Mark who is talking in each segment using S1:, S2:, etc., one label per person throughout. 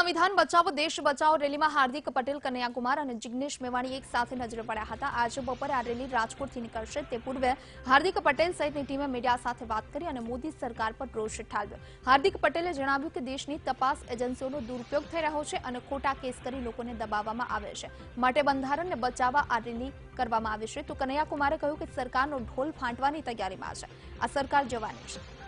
S1: સંવિધાન બચાવો, દેશ બચાવો, રેલીમાં હાર્દિક પટેલ, કનૈયાકુમાર અને જિગ્નેશ મેવાણી એક સાથે નજરે પડ્યા હતા. આજે બપોરે આ રેલી રાજકોટથી નીકળશે. તે પૂર્વે હાર્દિક પટેલ સહિતની ટીમે મીડિયા સાથે વાત કરી અને મોદી સરકાર પર રોષ ઠાલવ્યો. હાર્દિક પટેલે જણાવ્યું કે દેશની તપાસ એજન્સીઓનો દુરુપયોગ થઈ રહ્યો છે અને ખોટા કેસ કરી લોકોને દબાવવામાં આવે છે. માટે બંધારણને બચાવવા આ રેલી કરવામાં આવી છે. તો કનૈયાકુમારે કહ્યું કે સરકારનો ઢોલ ફાંટવાની તૈયારીમાં છે. આ સરકાર જવાની છે.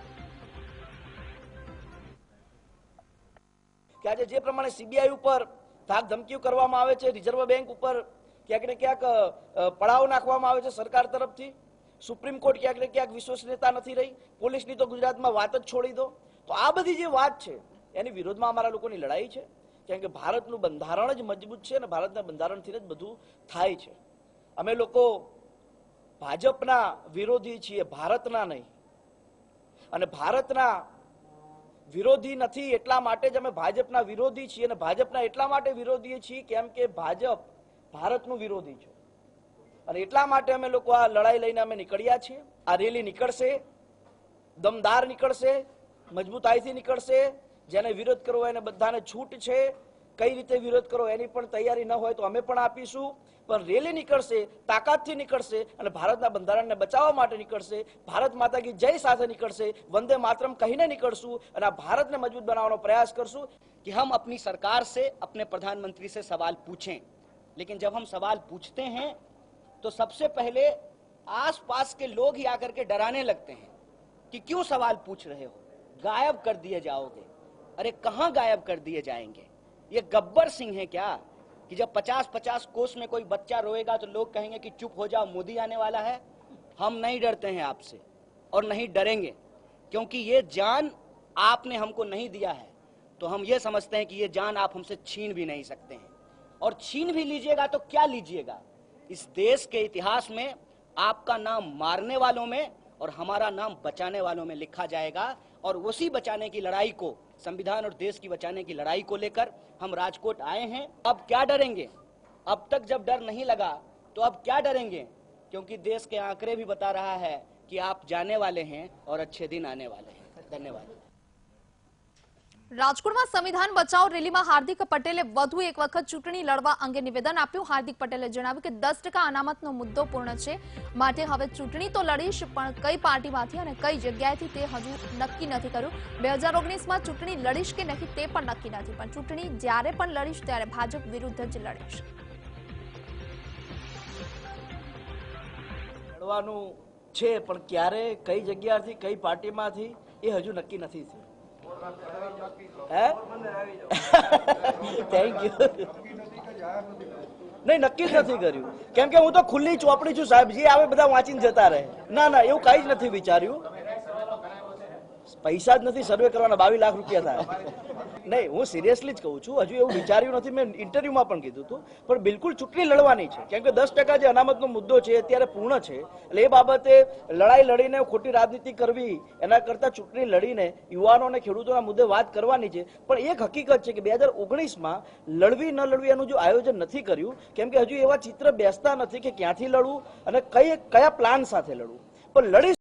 S2: આજે જે પ્રમાણે સીબીઆઈ ઉપર ધાક ધમકીઓ કરવામાં આવે છે રિઝર્વ બેંક ઉપર ક્યાંક ને ક્યાંક પડાવ નાખવામાં આવે છે સરકાર તરફથી. સુપ્રીમ કોર્ટ ક્યાંક ને ક્યાંક વિશ્વસનીયતા નથી રહી. પોલીસની તો ગુજરાતમાં વાત જ છોડી દો. તો આ બધી જે વાત છે, એની વિરોધમાં અમારા લોકોની લડાઈ છે. કેમ કે ભારતનું બંધારણ જ મજબૂત છે અને ભારતના બંધારણથી જ બધું થાય છે. અમે લોકો ભાજપના વિરોધી છીએ, ભારતના નહીં. અને ભારતના વિરોધી નથી એટલા માટે જ અમે ભાજપના વિરોધી છીએ અને ભાજપના એટલા માટે વિરોધી છીએ કેમ કે ભાજપ ભારતનું વિરોધી છે. અને એટલા માટે અમે લોકો આ લડાઈ લઈને અમે નીકળ્યા છીએ. આ રેલી નીકળશે, દમદાર નીકળશે, મજબૂતાઈથી નીકળશે. જેને વિરોધ કરવો એને બધાને છૂટ છે. કઈ રીતે વિરોધ કરો એની પણ તૈયારી ન હોય તો અમે પણ આપીશું પણ રેલી નીકળશે તાકાતથી નીકળશે અને ભારતના બંધારણને બચાવવા માટે નીકળશે ભારત માતા કી જય સાથે નીકળશે વંદે માતરમ કહીને નીકળશું અને આ ભારતને મજબૂત બનાવવાનો પ્રયાસ કરશું
S3: कि हम अपनी सरकार से अपने प्रधानमंत्री से सवाल पूछें लेकिन जब हम सवाल पूछते हैं तो सबसे पहले आसपास के लोग ही आकर के डराने लगते हैं कि क्यों सवाल पूछ रहे हो गायब कर दिए जाओगे अरे कहां गायब कर दिए जाएंगे ये गब्बर सिंह है क्या? कि जब 50-50 कोस में कोई बच्चा रोएगा तो लोग कहेंगे कि चुप हो जाओ, मोदी आने वाला है। हम नहीं डरते हैं आपसे और नहीं डरेंगे, क्योंकि ये जान आपने हमको नहीं दिया है। तो हम ये समझते हैं कि ये जान आप हमसे छीन भी नहीं सकते हैं। और छीन भी लीजिएगा तो क्या लीजिएगा? इस देश के इतिहास में, आपका नाम मारने वालों में और हमारा नाम बचाने वालों में लिखा जाएगा और उसी बचाने की लड़ाई को, संविधान और देश की बचाने की लड़ाई को लेकर हम राजकोट आए हैं। अब क्या डरेंगे? अब तक जब डर नहीं लगा तो अब क्या डरेंगे? क्योंकि देश के आंकड़े भी बता रहा है कि आप जाने वाले हैं और अच्छे दिन आने वाले हैं। धन्यवाद।
S1: રાજકોટમાં સંવિધાન બચાવ રેલીમાં હાર્દિક પટેલે વધુ એક વખત ચૂંટણી લડવા અંગે નિવેદન આપ્યું. હાર્દિક પટેલે જણાવ્યું કે દસ અનામતનો મુદ્દો પૂર્ણ છે. માટે હવે ચૂંટણી તો લડીશ, પણ કઈ પાર્ટીમાંથી અને કઈ જગ્યાએથી તે હજુ નક્કી નથી કર્યું. બે હજાર ઓગણીસમાં ચૂંટણી લડીશ કે નહીં તે પણ નક્કી નથી, પણ ચૂંટણી જ્યારે પણ લડીશ ત્યારે ભાજપ વિરુદ્ધ જ લડીશ.
S2: લડવાનું છે, પણ ક્યારે, કઈ જગ્યાથી કઈ પાર્ટીમાંથી, એ હજુ નક્કી નથી થયું. થેન્ક નહીં, નક્કી જ નથી કર્યું. કેમ કે હું તો ખુલ્લી ચોપડી છું સાહેબ. જે આવે બધા વાંચીને જતા રહે. ના ના, એવું કઈ જ નથી વિચાર્યું. પૈસા જ નથી સર્વે કરવાના બાવીસ લાખ રૂપિયા થાય. નહીં, હું સિરિયસલી જ કહું છું, હજુ એવું વિચાર્યું નથી, મેં ઇન્ટરવ્યુમાં પણ કીધું હતું, પણ બિલકુલ ચૂંટણી લડવાની છે. કેમ કે દસ ટકા જે અનામતનો મુદ્દો છે અત્યારે પૂર્ણ છે. એટલે એ બાબતે લડાઈ લડીને ખોટી રાજનીતિ કરવી, એના કરતાં ચૂંટણી લડીને યુવાનો અને ખેડૂતોના મુદ્દે વાત કરવાની છે. પણ એક હકીકત છે કે બે હજાર ઓગણીસમાં લડવી ન લડવી એનું જો આયોજન નથી કર્યું, કેમ કે હજુ એવા ચિત્ર બેસતા નથી કે ક્યાંથી લડવું અને કઈ, કયા પ્લાન સાથે લડવું. પણ લડી